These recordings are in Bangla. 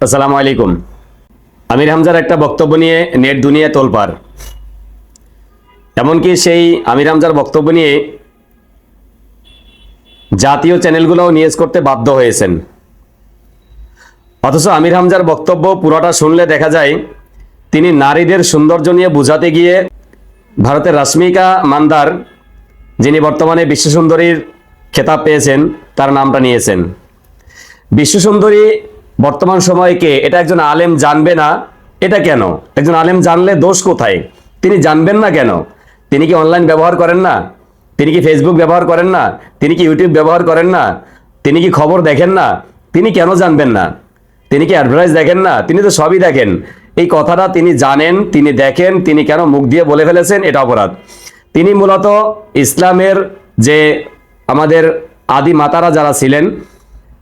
আসসালামু আলাইকুম। আমির হামজার একটা বক্তব্য নিয়ে নেট দুনিয়া তোলপার এমনকি সেই আমির হামজার বক্তব্য নিয়ে জাতীয় চ্যানেলগুলোও নিউজ করতে বাধ্য হয়েছেন। অথচ আমির হামজার বক্তব্য পুরোটা শুনলে দেখা যায়, তিনি নারীদের সৌন্দর্য নিয়ে বোঝাতে গিয়ে ভারতের রাশ্মিকা মান্দার, যিনি বর্তমানে বিশ্বসুন্দরীর খেতাব পেয়েছেন, তার নামটা নিয়েছেন। বিশ্বসুন্দরী বর্তমান সময়কে এটা একজন আলেম জানবে না। এটা কেন? একজন আলেম জানলে দোষ কোথায়? তিনি জানবেন না কেন? তিনি কি অনলাইন ব্যবহার করেন না? তিনি কি ফেসবুক ব্যবহার করেন না? তিনি কি ইউটিউব ব্যবহার করেন না? তিনি কি খবর দেখেন না? তিনি কেন জানবেন না? তিনি কি অ্যাডভার্টাইজ দেখেন না? তিনি তো সবই দেখেন। এই কথাটা তিনি জানেন, তিনি দেখেন, তিনি কেন মুখ দিয়ে বলে ফেলেছেন, এটা অপরাধ। তিনি মূলত ইসলামের যে আমাদের আদি মাতারা যারা ছিলেন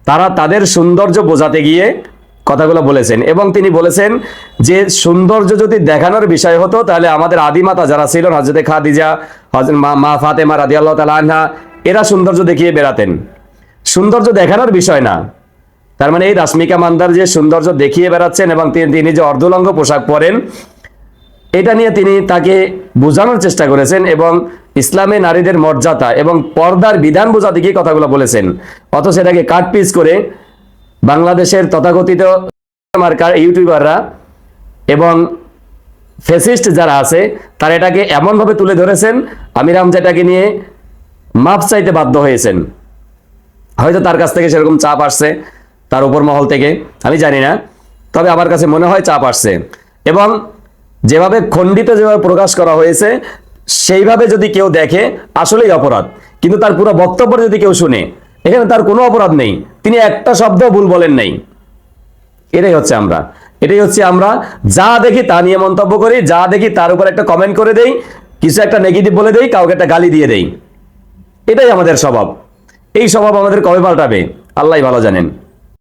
তারা তাদের সৌন্দর্য বোঝাতে গিয়ে কথাগুলো বলেছেন। এবং তিনি বলেছেন যে সৌন্দর্য যদি দেখানোর বিষয় হতো, তাহলে আমাদের আদিমাতা যারা ছিলেন হজরতে খাদিজা মা ফাতেমা রাদি আল্লাহ তালা আনহা, এরা সৌন্দর্য দেখিয়ে বেড়াতেন। সৌন্দর্য দেখানোর বিষয় না। তার মানে এই রাশ্মিকা মান্দার যে সৌন্দর্য দেখিয়ে বেড়াচ্ছেন এবং তিনি যে অর্ধলঙ্গ পোশাক পরেন এটা নিয়ে তিনি তাকে বোঝানোর চেষ্টা করেছেন এবং ইসলামে নারীদের মর্যাদা এবং পর্দার বিধান বোঝাতে গিয়ে কথাগুলো বলেছেন। অথচ সেটাকে কাট পিস করে বাংলাদেশের তথাকথিত মার্কার ইউটিউবাররা এবং ফেসিস্ট যারা আছে, তারা এটাকে এমনভাবে তুলে ধরেছেন, আমির হামজা এটাকে নিয়ে মাপ চাইতে বাধ্য হয়েছেন। হয়তো তার কাছ থেকে সেরকম চাপ আসছে, তার উপর মহল থেকে, আমি জানি না। তবে আমার কাছে মনে হয় চাপ আসছে। এবং যেভাবে খণ্ডিত যেভাবে প্রকাশ করা হয়েছে, সেইভাবে যদি কেউ দেখে, আসলেই অপরাধ। কিন্তু তার পুরো বক্তব্য যদি কেউ শুনে, এখানে তার কোনো অপরাধ নেই। তিনি একটা শব্দ ভুল বলেন নাই। এটাই হচ্ছে আমরা। এটাই হচ্ছে আমরা। যা দেখি তা নিয়ে মন্তব্য করি, যা দেখি তার উপর একটা কমেন্ট করে দেই, কিছু একটা নেগেটিভ বলে দেই, কাউকে একটা গালি দিয়ে দেই। এটাই আমাদের স্বভাব। এই স্বভাব আমাদের কবে পাল্টাবে? আল্লাহ ভালো জানেন।